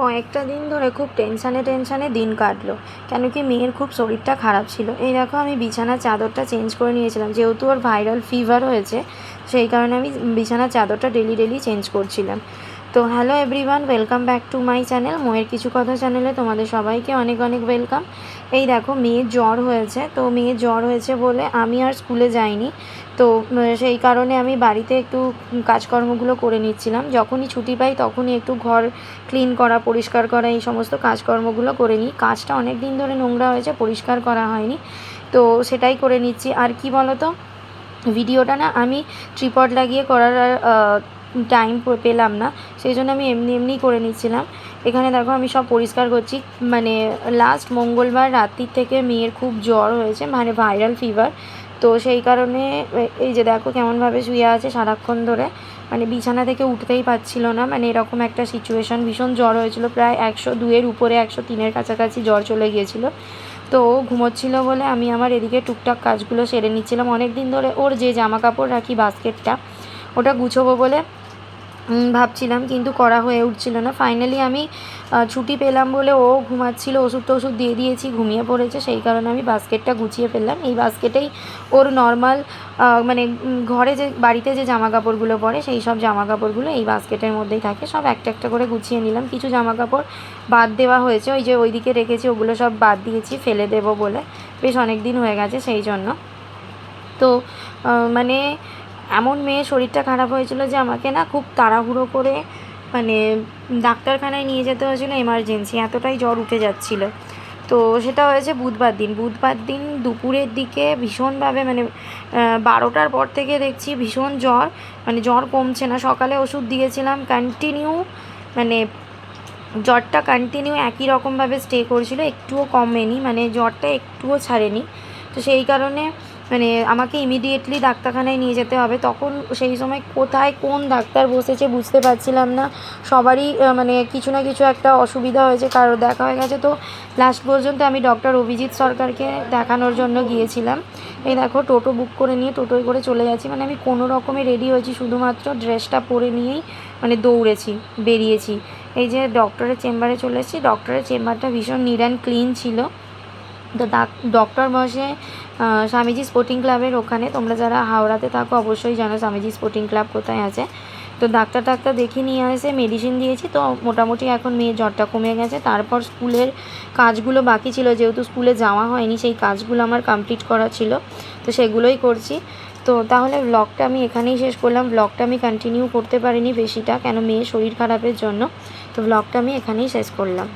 কয়েকটা দিন ধরে খুব টেনশানে টেনশানে দিন কাটলো। কেন কি মেয়ের খুব শরীরটা খারাপ ছিল। এই দেখো আমি বিছানার চাদরটা চেঞ্জ করে নিয়েছিলাম। যেহেতু ওর ভাইরাল ফিভার হয়েছে, সেই কারণে আমি বিছানার চাদরটা ডেলি ডেলি চেঞ্জ করছিলাম। তো hello everyone, welcome back to my channel, মোয়ের কিছু কথা চ্যানেলে তোমাদের সবাইকে অনেক অনেক ওয়েলকাম। এই দেখো মেয়ের জ্বর হয়েছে, তো মেয়ের জ্বর হয়েছে বলে আমি আর স্কুলে যাইনি। তো সেই কারণে আমি বাড়িতে একটু কাজকর্মগুলো করে নিচ্ছিলাম। যখনই ছুটি পাই তখনই একটু ঘর ক্লিন করা, পরিষ্কার করা, এই সমস্ত কাজকর্মগুলো করে নিই। কাজটা অনেক দিন ধরে নোংরা হয়েছে, পরিষ্কার করা হয়নি। তো সেটাই করে নিচ্ছি। আর কি বলো তো ভিডিওটা না আমি ট্রিপড লাগিয়ে করার টাইম পেলাম না, সেই জন্য আমি এমনি এমনি করে নিচ্ছিলাম। এখানে দেখো আমি সব পরিষ্কার করছি মানে লাস্ট মঙ্গলবার রাত্রির থেকে মেয়ের খুব জ্বর হয়েছে মানে ভাইরাল ফিভার তো সেই কারণে, এই যে দেখো কেমনভাবে শুয়ে আছে সারাক্ষণ ধরে মানে বিছানা থেকে উঠতেই পারছিল না মানে এরকম একটা সিচুয়েশন ভীষণ জ্বর হয়েছিল, প্রায় একশো দুয়ের উপরে, একশো তিনের কাছাকাছি জ্বর চলে গিয়েছিল। তো ও ঘুমোচ্ছিল বলে আমি আমার এদিকে টুকটাক কাজগুলো সেরে নিচ্ছিলাম। অনেক দিন ধরে ওর যে জামা কাপড় রাখি, বাস্কেটটা, ওটা গুছোবো বলে ভাবছিলাম, কিন্তু করা হয়ে উঠছিল না। ফাইনালি আমি ছুটি পেলাম বলে ও ঘুমাচ্ছিল, ওষুধ টষুধ দিয়ে দিয়েছি, ঘুমিয়ে পড়েছে, সেই কারণে আমি বাস্কেটটা গুছিয়ে ফেললাম। এই বাস্কেটেই ওর নর্মাল মানে ঘরে যে, বাড়িতে যে জামা কাপড়গুলো পরে, সেই সব জামা কাপড়গুলো এই বাস্কেটের মধ্যেই থাকে। সব একটা একটা করে গুছিয়ে নিলাম। কিছু জামা কাপড় বাদ দেওয়া হয়েছে, ওই যে ওইদিকে রেখেছি, ওগুলো সব বাদ দিয়েছি, ফেলে দেবো বলে। বেশ অনেক দিন হয়ে গেছে সেই জন্য। তো মানে এমন মেয়ে শরীরটা খারাপ হয়েছিল যে আমাকে না খুব তাড়াহুড়ো করে মানে ডাক্তারখানায় নিয়ে যেতে হয়েছিলো এমার্জেন্সি এতটাই জ্বর উঠে যাচ্ছিল। তো সেটা হয়েছে বুধবার দিন। বুধবার দিন দুপুরের দিকে ভীষণভাবে মানে বারোটার পর থেকে দেখছি ভীষণ জ্বর মানে জ্বর কমছে না। সকালে ওষুধ দিয়েছিলাম কন্টিনিউ মানে জ্বরটা কন্টিনিউ একই রকমভাবে স্টে করেছিল, একটুও কমেনি মানে জ্বরটা একটুও ছাড়েনি। তো সেই কারণে মানে আমাকে ইমিডিয়েটলি ডাক্তারখানায় নিয়ে যেতে হবে। তখন সেই সময় কোথায় কোন ডাক্তার বসেছে বুঝতে পারছিলাম না। সবারই মানে কিছু না কিছু একটা অসুবিধা হয়েছে, কারও দেখা হয়ে গেছে। তো লাস্ট পর্যন্ত আমি ডক্টর অভিজিৎ সরকারকে দেখানোর জন্য গিয়েছিলাম। এই দেখো, টোটো বুক করে নিয়ে টোটোয় করে চলে যাচ্ছি। মানে আমি কোনো রকমে রেডি হয়েছি, শুধুমাত্র ড্রেসটা পরে নিয়েই মানে দৌড়েছি, বেরিয়েছি। এই যে ডক্টরের চেম্বারে চলে এসেছি। ডক্টরের চেম্বারটা ভীষণ নিট অ্যান্ড ক্লিন ছিল। তো ডক্টর বসে স্বামীজি স্পোর্টিং ক্লাবের ওখানে। তোমরা যারা হাওড়াতে থাকো, অবশ্যই জানো স্বামীজি স্পোর্টিং ক্লাব কোথায় আছে। তো ডাক্তার টাক্তার দেখিয়ে নিয়ে আসে মেডিসিন দিয়েছি। তো মোটামুটি এখন মেয়ের জ্বরটা কমে গেছে। তারপর স্কুলের কাজগুলো বাকি ছিল। যেহেতু স্কুলে যাওয়া হয়নি, সেই কাজগুলো আমার কমপ্লিট করা ছিল। তো সেগুলোই করছি। তো তাহলে ব্লগটা আমি এখানেই শেষ করলাম। ব্লগটা আমি কন্টিনিউ করতে পারিনি বেশিটা, কেন মেয়ের শরীর খারাপের জন্য। তো ব্লগটা আমি এখানেই শেষ করলাম।